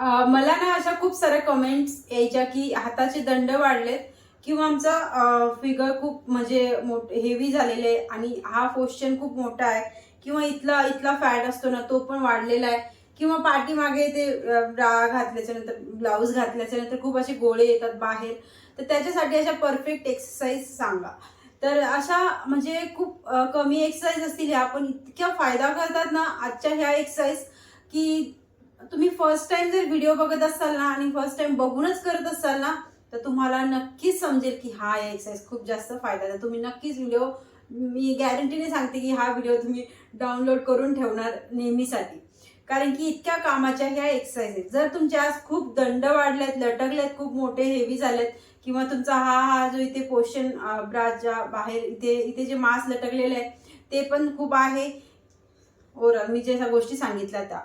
मला ना अशा खूप साऱ्या कमेंट्स यायच्या की हाताचे दंड वाढलेत किंवा आमचा फिगर खूप म्हणजे मोठ हेवी झालेले आहे आणि हा पोश्चन खूप मोठा आहे किंवा इथला इथला फॅट असतो ना तो पण वाढलेला आहे. किंवा पाठीमागे ते ब्रा घातल्याच्या नंतर ब्लाऊज घातल्याच्या नंतर खूप असे गोळे येतात बाहेर. तर त्याच्यासाठी अशा परफेक्ट एक्सरसाइज सांगा. तर अशा म्हणजे खूप कमी एक्सरसाइज असतील ह्या पण इतक्या फायदा करतात ना आजच्या ह्या एक्सरसाइज की तुम्ही फर्स्ट टाइम जर व्हिडिओ बघत असाल ना आणि फर्स्ट टाइम बघूनच करत असाल ना तर तुम्हाला नक्कीच समजेल की हा एक्सरसाइज खूप जास्त फायदा आहे तुम्ही नक्कीच व्हिडिओ मी गॅरंटीने सांगते की हा व्हिडिओ तुम्ही डाउनलोड करून ठेवणार नेहमीसाठी. कारण की इतक्या कामाच्या ह्या एक्सरसाइज जर तुमचे आज खूप दंड वाढलेत लटकलेत खूप मोठे हेवी झालेत किंवा तुमचा हा हा जो इथे पोर्शन ब्राच्या बाहेर इथे इथे जे मास लटकलेले आहे ते पण खूप आहे. ओरल मी ज्या गोष्टी सांगितल्या त्या.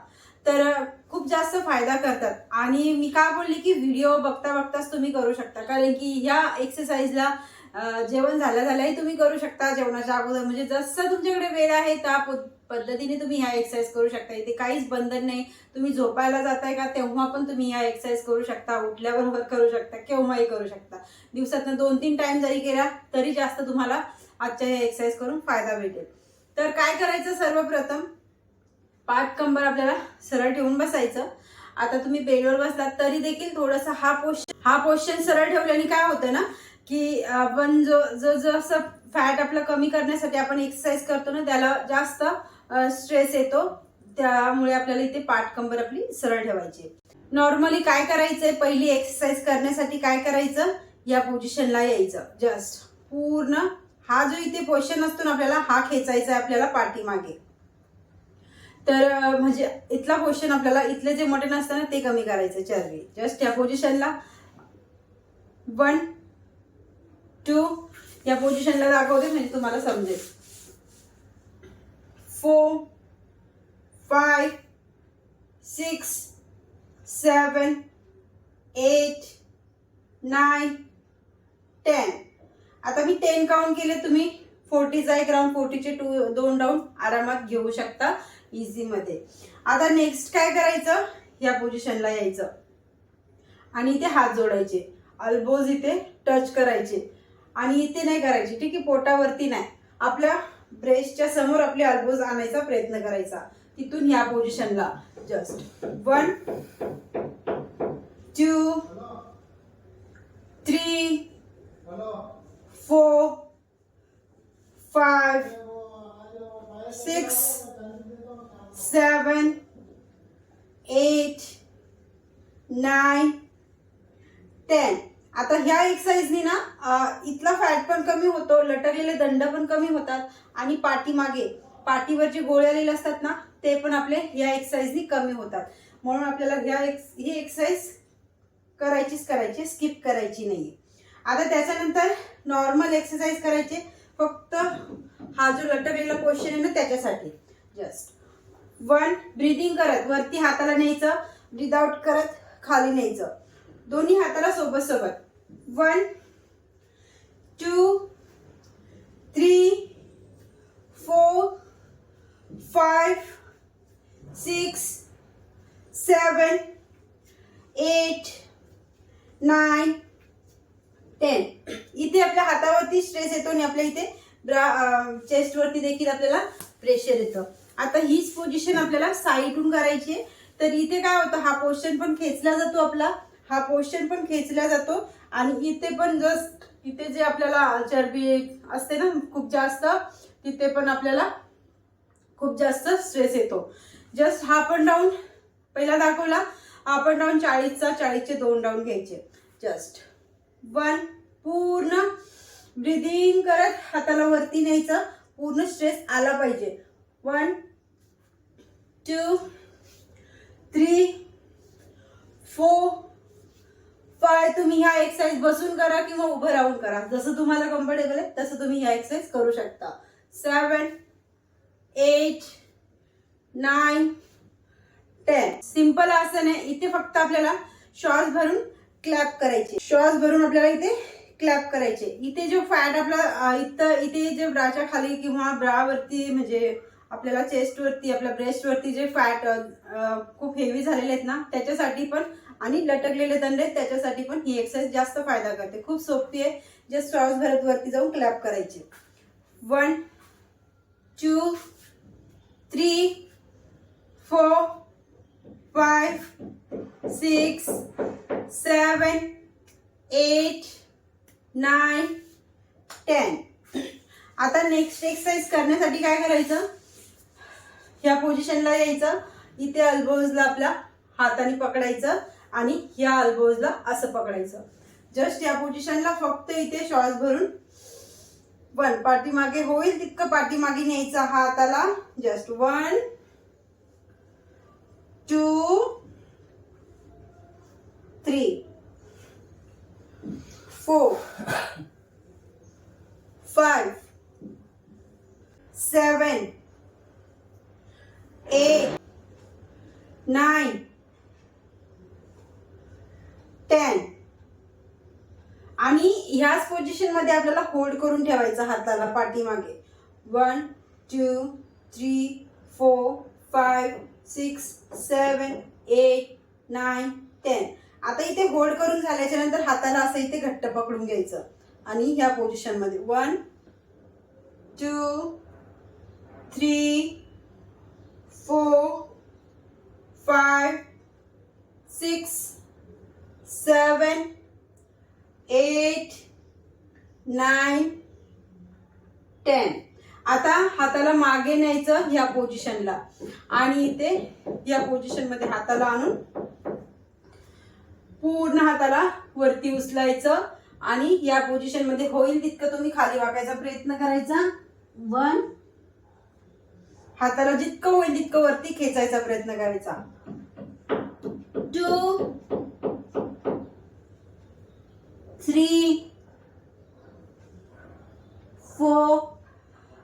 तर खूप जास्त फायदा करतात. आणि मी काय बोलली की व्हिडिओ बघता बघताच तुम्ही करू शकता. कारण की या एक्सरसाइजला जेवण झालं झाल्याही तुम्ही करू शकता जेवणाच्या अगोदर. म्हणजे जसं तुमच्याकडे वेळ आहे त्या पद्धतीने तुम्ही ह्या एक्सरसाइज करू शकता. इथे काहीच बंधन नाही. तुम्ही झोपायला जाताय का तेव्हा पण तुम्ही ह्या एक्सरसाइज करू शकता. उठल्याबरोबर करू शकता केव्हाही करू शकता. दिवसातनं दोन तीन टाइम जरी केला तरी जास्त तुम्हाला आजच्या ह्या एक्सरसाइज करून फायदा भेटेल. तर काय करायचं सर्वप्रथम? पाठ कंबर आपल्याला सरळ ठेवून बसायचं. आता तुम्ही बेडवर बसलात तरी देखील थोडंसं हा पोश्चन हा पोश्चन सरळ ठेवल्याने काय होतं ना की आपण जो जो जसं फॅट आपलं कमी करण्यासाठी आपण एक्सरसाइज करतो ना त्याला जास्त स्ट्रेस येतो. त्यामुळे आपल्याला इथे पाठ कंबर आपली सरळ ठेवायची नॉर्मली काय करायचंय? पहिली एक्सरसाइज करण्यासाठी काय करायचं? या पोझिशनला यायचं. जस्ट पूर्ण हा जो इथे पोशन असतो ना आपल्याला हा खेचायचा आहे आपल्याला पाठीमागे. तर म्हणजे इथला पोझिशन आपल्याला इथले जे मटण असतं ना ते कमी करायचं चरबी जस्ट या पोझिशनला वन टू या पोझिशनला दाखवते म्हणजे तुम्हाला समजेल. Four five six seven eight nine ten आता मी टेन काउंट केले तुम्ही फोर्टीचा एक राऊंड फोर्टीचे टू दोन राऊंड आरामात घेऊ शकता. इझीमध्ये आता नेक्स्ट काय करायचं? या पोझिशनला यायचं. आणि इथे हात जोडायचे. अल्बोज इथे टच करायचे. आणि इथे नाही करायचे. ठीक आहे पोटावरती नाही. आपल्या ब्रेस्टच्या समोर आपले अल्बोज आणायचा प्रयत्न करायचा. तिथून या पोझिशनला just one two three four five six seven eight nine ten आता ह्या एक्सरसाइजनी ना इथला फॅट पण कमी होतो लटकलेले दंड पण कमी होतात आणि पाठीमागे पाठीवर जे गोळे आलेले असतात ना ते पण आपले ह्या एक्सरसाइजनी कमी होतात. म्हणून आपल्याला ह्या एक्स ही एक्सरसाइज करायचीच करायची स्किप करायची नाही आता त्याच्यानंतर नॉर्मल एक्सरसाइज करायचे फक्त हा जो लटकलेला पोर्शन आहे ना त्याच्यासाठी. जस्ट वन ब्रिदिंग करत वरती हाताला न्यायचं ब्रिदआउट करत खाली न्यायचं. दोन्ही हाताला सोबत सोबत one two three four five six seven eight nine ten. इथे आपल्या हातावरती स्ट्रेस येतो आणि आपल्या इथे ब्रा चेस्टवरती देखील आपल्याला प्रेशर येतं. आता हीच पोझिशन आपल्याला साईडून करायची आहे. तर इथे काय होतं हा पोर्शन पण खेचला जातो आपला. हा पोर्शन पण खेचला जातो. आणि इथे पण जस्ट इथे जे आपल्याला चरबी असते ना खूप जास्त तिथे पण आपल्याला खूप जास्त स्ट्रेस येतो. जस्ट हा पण डाऊन पहिला दाखवला हा पण डाऊन चाळीसचा चाळीसचे दोन डाऊन घ्यायचे. जस्ट वन पूर्ण ब्रिदिंग करत हाताला वरती न्यायचं पूर्ण स्ट्रेस आला पाहिजे. वन टू थ्री फोर पण तुम्ही ह्या एक्सरसाइज बसून करा किंवा उभं राहून करा. जसं तुम्हाला कम्फर्टेबल आहे तसं तुम्ही ह्या एक्सरसाइज करू शकता. Seven eight nine ten simple आसन आहे. इथे फक्त आपल्याला श्वास भरून क्लॅप करायचे. श्वास भरून आपल्याला इथे क्लॅप करायचे. इथे जो फॅट आपला इथं इथे जे ब्राच्या खाली किंवा ब्रावरती म्हणजे आपल्याला चेस्टवरती आपल्या ब्रेस्टवरती जे फॅट खूप हेवी झालेले आहेत ना त्याच्यासाठी पण आणि लटकलेले दंड आहेत त्याच्यासाठी पण ही एक्सरसाइज जास्त फायदा करते. खूप सोपी आहे. जे श्वास भरत वरती जाऊन क्लॅप करायचे. One two three four five six seven eight nine ten आता नेक्स्ट एक्सरसाइज करण्यासाठी काय करायचं? ह्या पोझिशनला यायचं. इथे अल्बोजला आपल्या हाताने पकडायचं. आणि ह्या अल्बोजला असं पकडायचं. जस्ट या पोझिशनला फक्त इथे श्वास भरून वन पाठीमागे होईल तितकं पाठीमागे न्यायचं हाताला just one two three four five seven eight nine ten आणि ह्याच पोझिशनमध्ये आपल्याला होल्ड करून ठेवायचं हाताला पाठीमागे. One two three four five six seven eight nine ten आता इथे होल्ड करून झाल्याच्यानंतर हाताला असं इथे घट्ट पकडून घ्यायचं. आणि ह्या पोझिशनमध्ये one two three four five six seven eight nine ten आता हाताला मागे न्यायचं ह्या पोझिशनला आणि इथे या पोझिशनमध्ये हाताला आणून पूर्ण हाताला वरती उचलायचं. आणि या पोझिशनमध्ये होईल तितकं तुम्ही खाली वाकायचा प्रयत्न करायचा. वन हाताला जितकं होईल तितकं वरती खेचायचा प्रयत्न करायचा. Two three four.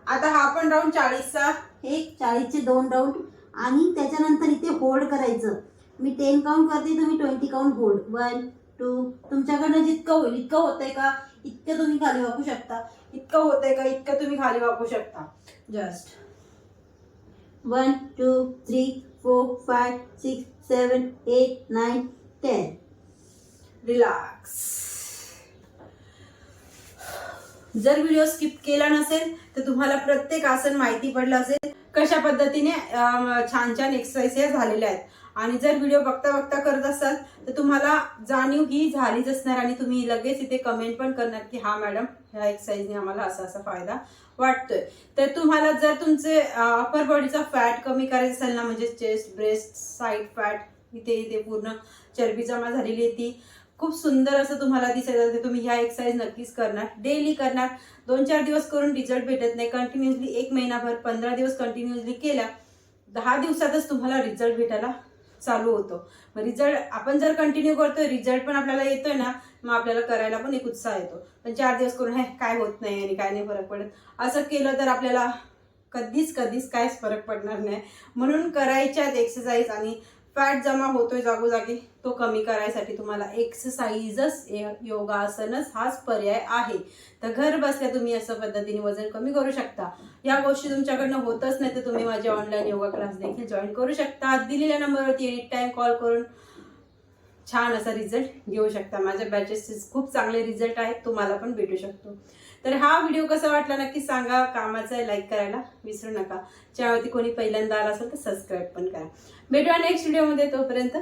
आता हा पण राऊंड चाळीसचा. एक चाळीसचे दोन राऊंड आणि त्याच्यानंतर इथे होल्ड करायचं. मी टेन काउंट करते तुम्ही twenty count hold one two तुमच्याकडनं जितकं होईल इतकं होतंय का? इतकं तुम्ही खाली वापरू शकता. इतकं होतंय का? इतकं तुम्ही खाली वापरू शकता. Just one two three four five six seven eight nine ten relax जर व्हिडिओ स्किप केला नसेल तर तुम्हाला प्रत्येक आसन माहिती पडलं असेल कशा पद्धतीने छान छान एक्सरसाइज या झालेल्या आहेत. आणि जर व्हिडिओ बघता बघता करत असाल तर तुम्हाला जाणीव ही झालीच असणार आणि तुम्ही लगेच इथे कमेंट पण करणार की हा मॅडम ह्या एक्सरसाइजने आम्हाला असा असा फायदा वाटतोय. तर तुम्हाला जर तुमचे अपर बॉडीचा फॅट कमी करायचा असेल ना म्हणजे चेस्ट ब्रेस्ट साईड फॅट इथे इथे पूर्ण चरबी जमा झालेली आहे ती खूप सुंदर असं तुम्हाला दिसायचं तर तुम्ही ह्या एक्सरसाइज नक्कीच करणार. डेली करणार. दोन चार दिवस करून रिझल्ट भेटत नाही. कंटिन्युअसली एक महिनाभर पंधरा दिवस कंटिन्युअसली केला दहा दिवसातच तुम्हाला रिझल्ट भेटायला चालू होतो. मग रिझल्ट आपण जर कंटिन्यू करतोय रिझल्ट पण आपल्याला येतोय ना मग आपल्याला करायला पण एक उत्साह येतो. पण चार दिवस करून हे काय होत नाही आणि काय नाही फरक पडत. असं केलं तर आपल्याला कधीच कधीच काहीच फरक पडणार नाही. म्हणून करायच्यात एक्सरसाइज आणि फॅट जमा होतोय जागोजागी तो कमी करायसाठी तुम्हाला एक्सरसाइजच योगासनच हाच पर्याय आहे. तर घर बसल्या तुम्ही असं पद्धतीने वजन कमी करू शकता. या गोष्टी तुमच्याकडनं होतच नाही तर तुम्ही माझे ऑनलाईन योगा क्लास देखील जॉईन करू शकता. दिलेल्या नंबरवरती एनी टाइम कॉल करून छान असा रिझल्ट घेऊ शकता. माझ्या बॅचेसचे खूप चांगले रिझल्ट आहेत तुम्हाला पण भेटू शकतो. तर हा व्हिडिओ कसा वाटला नक्की सांगा. कामाचा आहे लाईक करायला. विसरू नका. ज्यावरती कोणी पहिल्यांदा आला असेल तर सबस्क्राईब पण करा. भेटूया नेक्स्ट व्हिडिओमध्ये तोपर्यंत